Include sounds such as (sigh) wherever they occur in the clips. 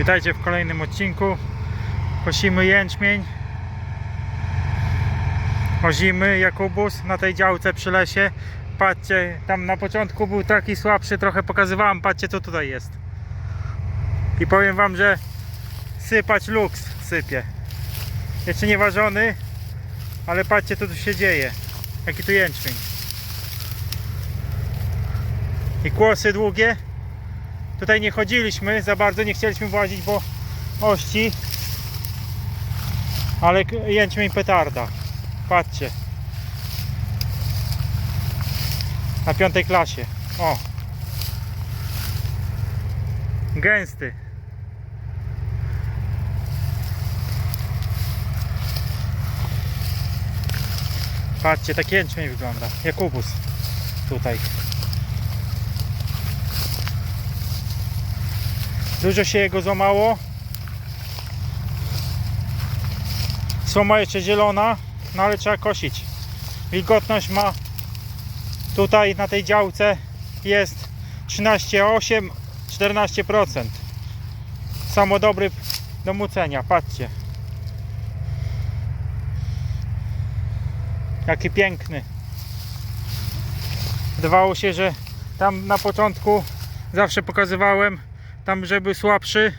Witajcie w kolejnym odcinku. Kosimy jęczmień. Ozimy Jakubus na tej działce przy lesie. Patrzcie, tam na początku był taki słabszy, trochę pokazywałem. Patrzcie co tutaj jest. I powiem wam, że sypać luks sypie. Jeszcze nie ważony, ale patrzcie co tu się dzieje. Jaki tu jęczmień. I kłosy długie. Tutaj nie chodziliśmy za bardzo, nie chcieliśmy włazić, bo ości. Ale jęczmień petarda. Patrzcie. Na piątej klasie. O. Gęsty. Patrzcie, tak jęczmień wygląda. Jakubus. Tutaj. Dużo się jego złamało. Słoma jeszcze zielona, no ale trzeba kosić. Wilgotność ma tutaj na tej działce jest 13,8 14%. Samo dobry do mucenia, patrzcie. Jaki piękny. Wydawało się, że tam na początku zawsze pokazywałem tam żeby słabszy,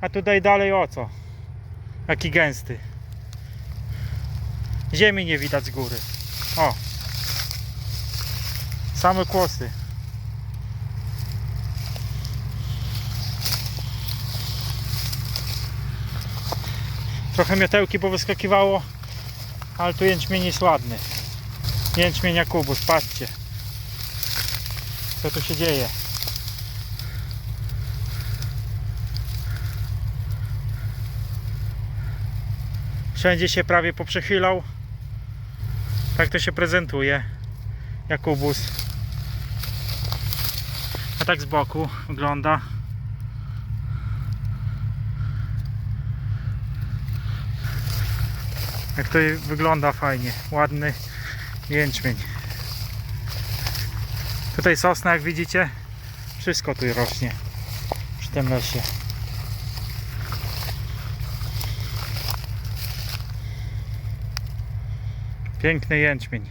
a tutaj dalej o co? Jaki gęsty. Ziemi nie widać z góry. O. Same kłosy. Trochę miotełki powyskakiwało, ale tu jęczmień jest ładny. Jęczmień Jakubus, patrzcie. Co tu się dzieje. Wszędzie się prawie poprzechylał. Tak to się prezentuje. Jakubus. A tak z boku wygląda. Jak to wygląda fajnie. Ładny jęczmień. Tutaj sosna jak widzicie. Wszystko tu rośnie przy tym lesie. Piękny jęczmień.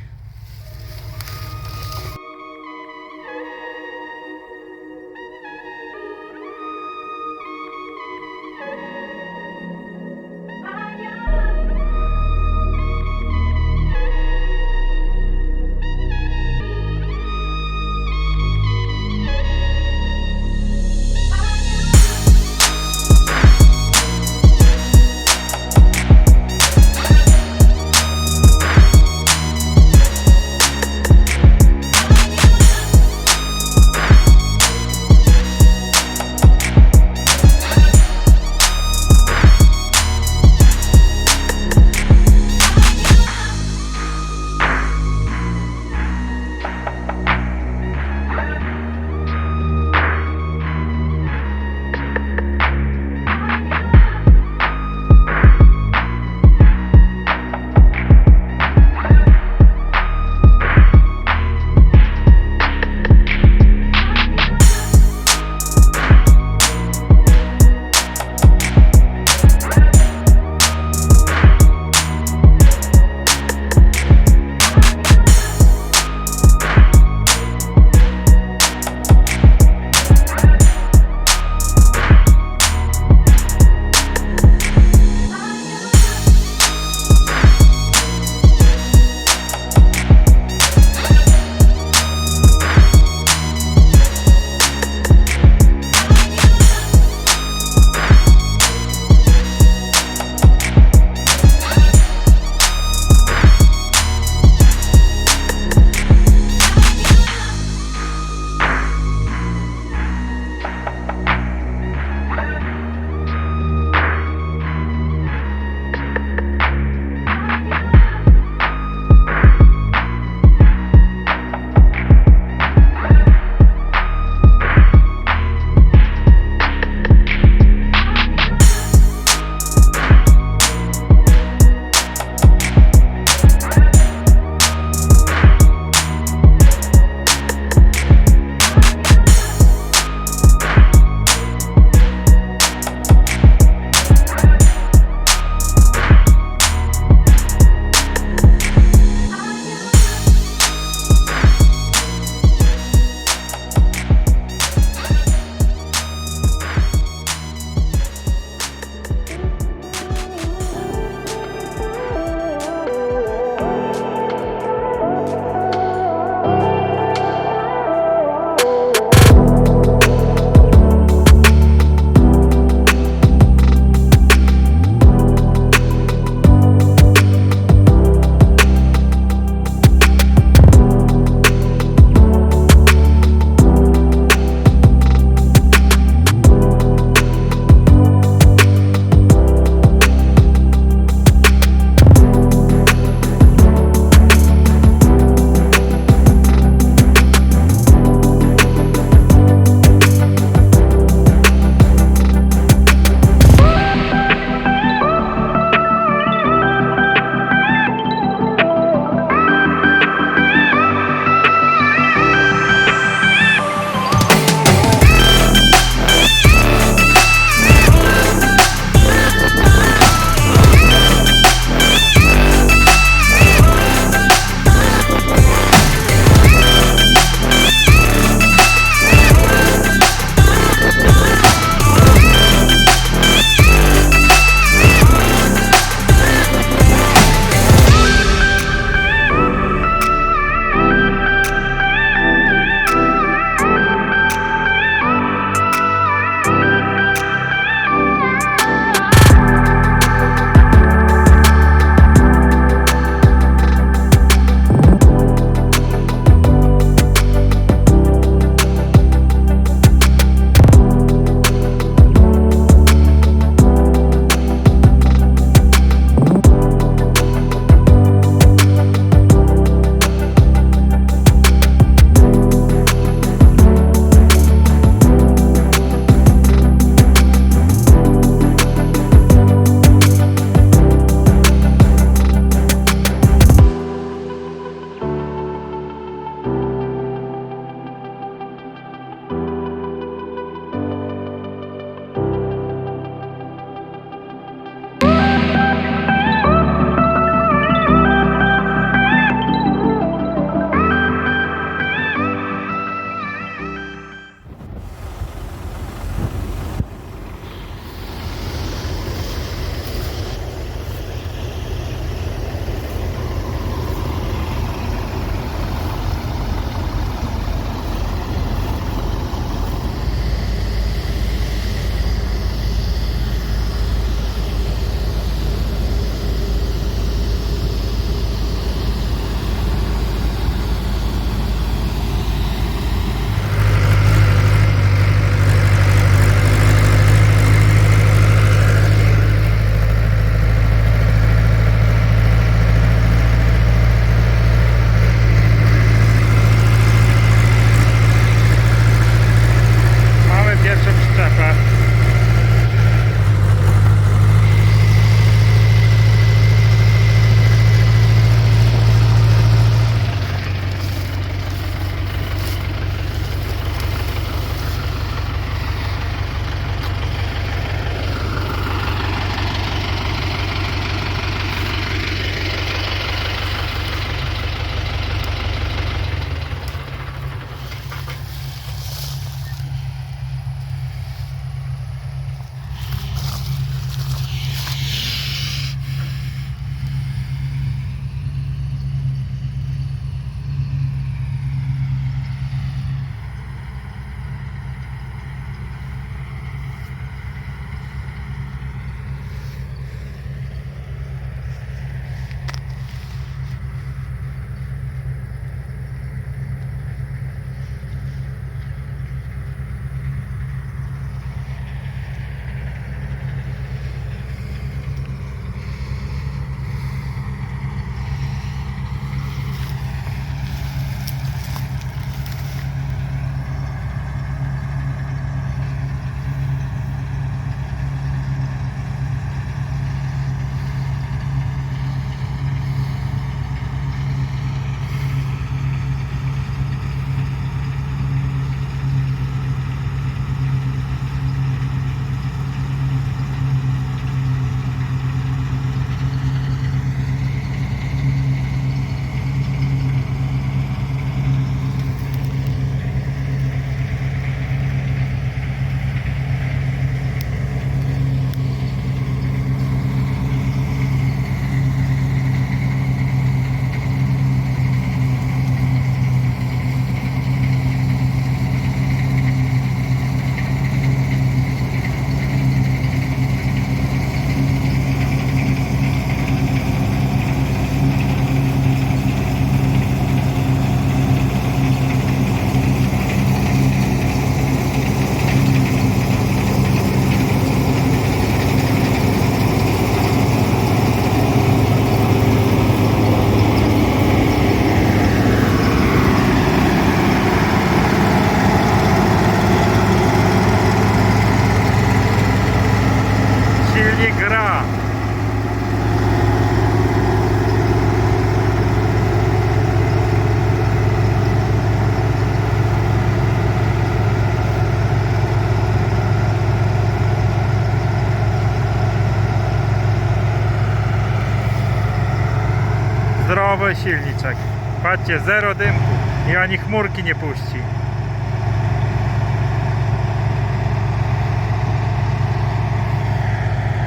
Zdrowy silniczek. Patrzcie, zero dymku i ani chmurki nie puści.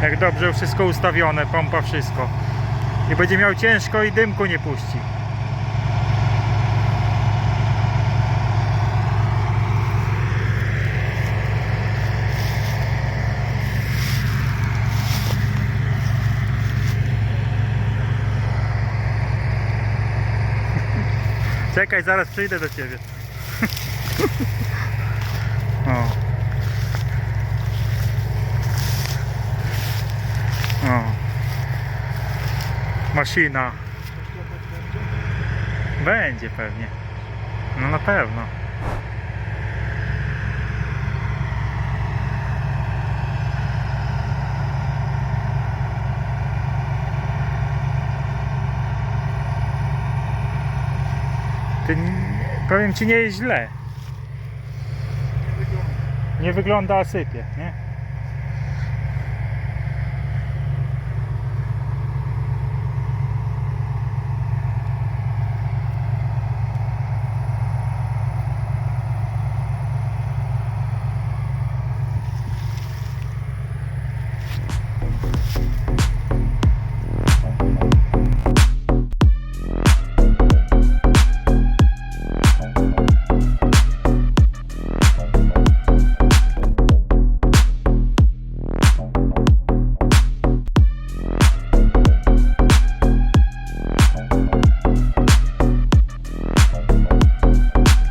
Jak dobrze wszystko ustawione, pompa wszystko. I będzie miał ciężko i dymku nie puści. Czekaj, zaraz przyjdę do ciebie. (laughs) O. O. Maszyna. Będzie pewnie. No na pewno. Ty, powiem ci, nie jest źle. Nie wygląda, a sypie, nie?